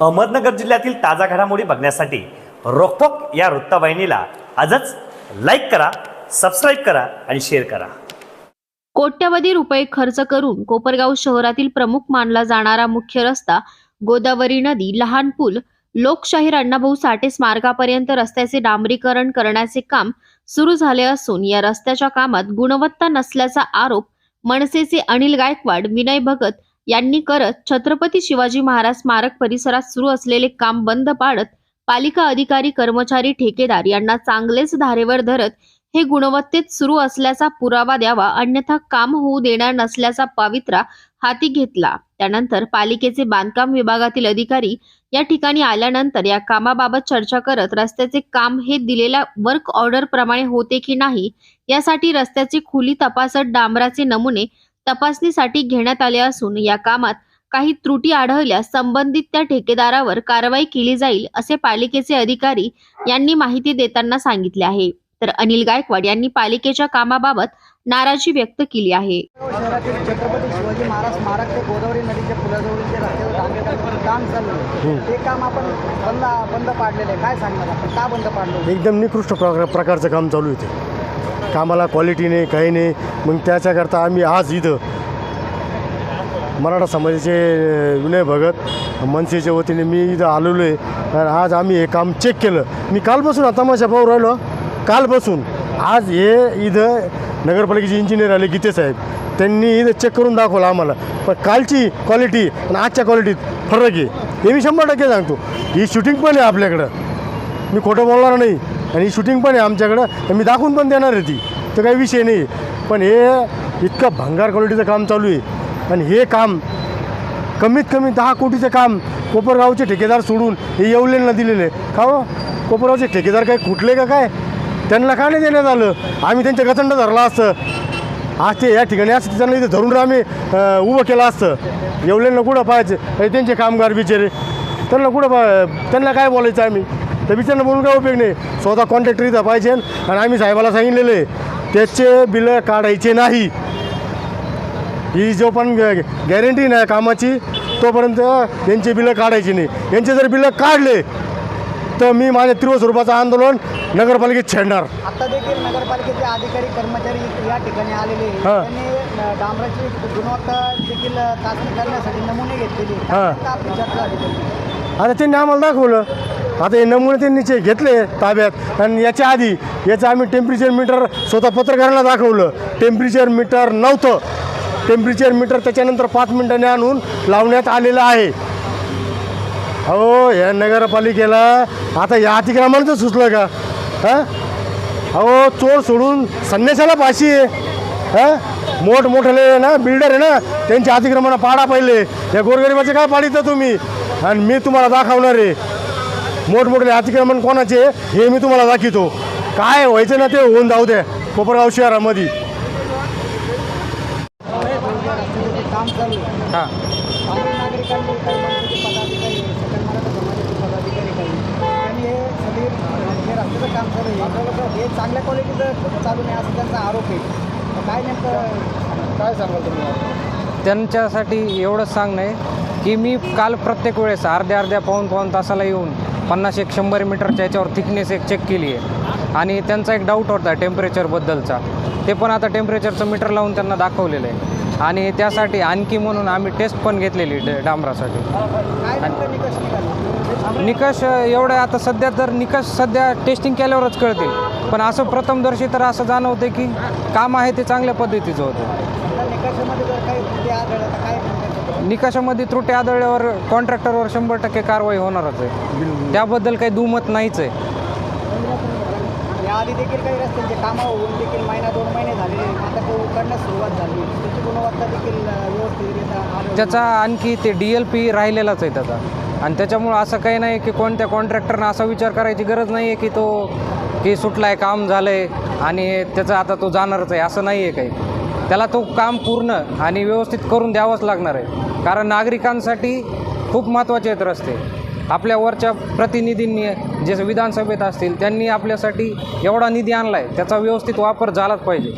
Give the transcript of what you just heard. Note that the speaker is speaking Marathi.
अहमदनगर जिल्ह्यातील ताजा घडामोडी बघण्यासाठी रोखोक या वृत्तवाहिनीला आजच लाईक करा सबस्क्राईब करा आणि शेअर करा. कोट्यवधी रुपये खर्च करून कोपरगाव शहरातील प्रमुख मानला जाणारा मुख्य रस्ता गोदावरी नदी लहान पूल लोकशाहीर अण्णाभाऊ साठे स्मारकापर्यंत रस्त्याचे डांबरीकरण करण्याचे काम सुरू झाले असून या रस्त्याच्या कामात गुणवत्ता नसल्याचा आरोप मनसेचे अनिल गायकवाड विनय भगत यांनी करत छत्रपती शिवाजी महाराज स्मारक परिसरात सुरू असलेले काम बंद पाडत पालिका अधिकारी कर्मचारी ठेकेदार यांना चांगलेच धारेवर धरत हे गुणवत्तेत सुरू असल्याचा पुरावा द्यावा अन्यथा काम होऊ देणार नसल्याचा पावित्रा हाती घेतला. त्यानंतर पालिकेचे बांधकाम विभागातील अधिकारी या ठिकाणी आल्यानंतर या कामाबाबत चर्चा करत रस्त्याचे काम हे दिलेल्या वर्क ऑर्डर प्रमाणे होते की नाही यासाठी रस्त्याची खुली तपासत डांबराचे नमुने तपासणीसाठी घेण्यात आले असून या कामात काही त्रुटी आढळल्यास संबंधित त्या ठेकेदारावर कारवाई केली जाईल असे पालिकेचे अधिकारी यांनी माहिती देताना सांगितले आहे. तर अनिल गायकवाड यांनी पालिकेच्या कामाबाबत नाराजी व्यक्त केली आहे. शहरातील छत्रपती शिवाजी महाराज स्मारक ते गोदावरी नदीच्या पुलाजवळील जे रस्त्यावर काम चालू आहे. ते काम आपण बंद बंद पाडलेलं आहे. काय सांगणार आपण? का बंद पाडलं? एकदम निकृष्ट प्रकार प्रकारचं काम चालू आहे ते. कामाला क्वालिटी नाही काही नाही. मग त्याच्याकरता आम्ही आज इथं मराठा समाजाचे विनय भगत मनसेच्या वतीने मी इथं आलेलो आहे. आणि आज आम्ही हे काम चेक केलं. मी कालपासून आता तमाशा भाऊ राहिलो कालपासून. आज हे इथं नगरपालिकेचे इंजिनियर आले गीते साहेब. त्यांनी इथं चेक करून दाखवलं आम्हाला. पण कालची क्वालिटी आणि आजच्या क्वालिटीत फरक आहे. हे मी शंभर टक्के सांगतो. ही शूटिंग पण आहे आपल्याकडं. मी खोटं बोलणार नाही. आणि ही शूटिंग पण आहे आमच्याकडं. मी दाखवून पण देणार आहे ती. तर काही विषय नाही. पण हे इतकं भंगार क्वालिटीचं काम चालू आहे. आणि हे काम कमीत कमी दहा कोटीचं काम कोपरगावचे ठेकेदार सोडून हे येवलेंना दिलेलं आहे. का हो? कोपरगावचे ठेकेदार काय कुठले का काय? त्यांना का नाही देण्यात आलं? आम्ही त्यांच्या गचंड धरला असतं. आज ते या ठिकाणी असं त्यांना इथे धरून आम्ही उभं केलं असतं. येवलेंना कुठं पाहायचं? हे त्यांचे कामगार बिचारे. त्यांना कुठं पा त्यांना काय बोलायचं आम्ही? त्या बिचारांना बोलून काय उपयोग नाही स्वतः कॉन्ट्रॅक्टर इथं पाहिजे आणि आम्ही साहेबाला सांगितलेलं त्याचे बिलं काढायचे नाही ही जो पण गॅरंटी नाही कामाची तोपर्यंत यांचे बिलं काढायची नाही यांचे जर बिलं काढले तर मी माझ्या तीव्र स्वरूपाचं आंदोलन नगरपालिकेत छेडणार आता देखील नगरपालिकेचे अधिकारी कर्मचारी या ठिकाणी आलेले. हां. त्यांनी डांबराची गुणवत्ता देखील चाचणी करण्यासाठी नमुने घेतलेले. हां. आपली चर्चा झाली? आता त्यांनी आम्हाला दाखवलं आता हे नमुने त्यांनी चे घेतले ताब्यात आणि याच्या आधी याचं आम्ही टेम्परेचर मीटर स्वतः पत्रकारांना दाखवलं. टेम्परेचर मीटर नव्हतं. टेम्परेचर मीटर त्याच्यानंतर पाच मिनिटांनी आणून लावण्यात आलेलं आहे. अहो या नगरपालिकेला आता या अतिक्रमणाचं सुचलं का? हां? अहो चोर सोडून संन्यासाला पाशी आहे. हां? मोठमोठाले ना बिल्डर आहे ना त्यांची अतिक्रमणं पाडा पहिले. या गोरगरिबाचे काय पाडितं तुम्ही? आणि मी तुम्हाला दाखवणार आहे. मोठमोठे अतिक्रमण कोणाचे हे मी तुम्हाला दाखवतो. काय व्हायचं ना ते होऊन जाऊ द्या कोपरगाव शहरामध्ये. हां. हे हे चांगल्या क्वालिटीचं चालू नाही असं त्यांचा आरोप आहे तर काय नेमकं काय सांगाल तुम्ही? त्यांच्यासाठी एवढंच सांगणं आहे की मी काल प्रत्येक वेळेस अर्ध्या अर्ध्या पाऊन पाऊन तासाला येऊन पन्नास एक शंभर मीटरच्या याच्यावर थिकनेस एक चेक केली आहे. आणि त्यांचा एक डाऊट होता टेम्परेचरबद्दलचा ते पण आता टेम्परेचरचं मीटर लावून त्यांना दाखवलेलं आहे. आणि त्यासाठी आणखी म्हणून आम्ही टेस्ट पण घेतलेली डांबरासाठी. निकष एवढं आता सध्या तर निकष सध्या टेस्टिंग केल्यावरच कळतील. पण असं प्रथमदर्शी तर असं जाणवतं की काम आहे ते चांगल्या पद्धतीचं होतं. निकषामध्ये त्रुटी आढळल्यावर कॉन्ट्रॅक्टरवर शंभर टक्के कारवाई होणारच आहे. त्याबद्दल काही दुमत नाहीच आहे. याआधी देखील काही रस्त्यांचे कामं होऊन देखील महिना दोन महिने झालेले आहेत. आता ते उकडण्यास सुरुवात झाली. त्याची गुणवत्ता देखील आढळली. त्याचा आणखी ते डी एल पी राहिलेलाच आहे त्याचा. आणि त्याच्यामुळं असं काही नाही की कोणत्या कॉन्ट्रॅक्टरनं असा विचार करायची गरज नाही आहे की तो की सुटला आहे काम झालं आहे आणि त्याचं आता तो जाणारच आहे. असं नाही आहे काही. त्याला तो काम पूर्ण आणि व्यवस्थित करून द्यावंच लागणार आहे. कारण नागरिकांसाठी खूप महत्त्वाचे आहेत रस्ते. आपल्या वरच्या प्रतिनिधींनी जे विधानसभेत असतील त्यांनी आपल्यासाठी एवढा निधी आणला आहे त्याचा व्यवस्थित वापर झालाच पाहिजे.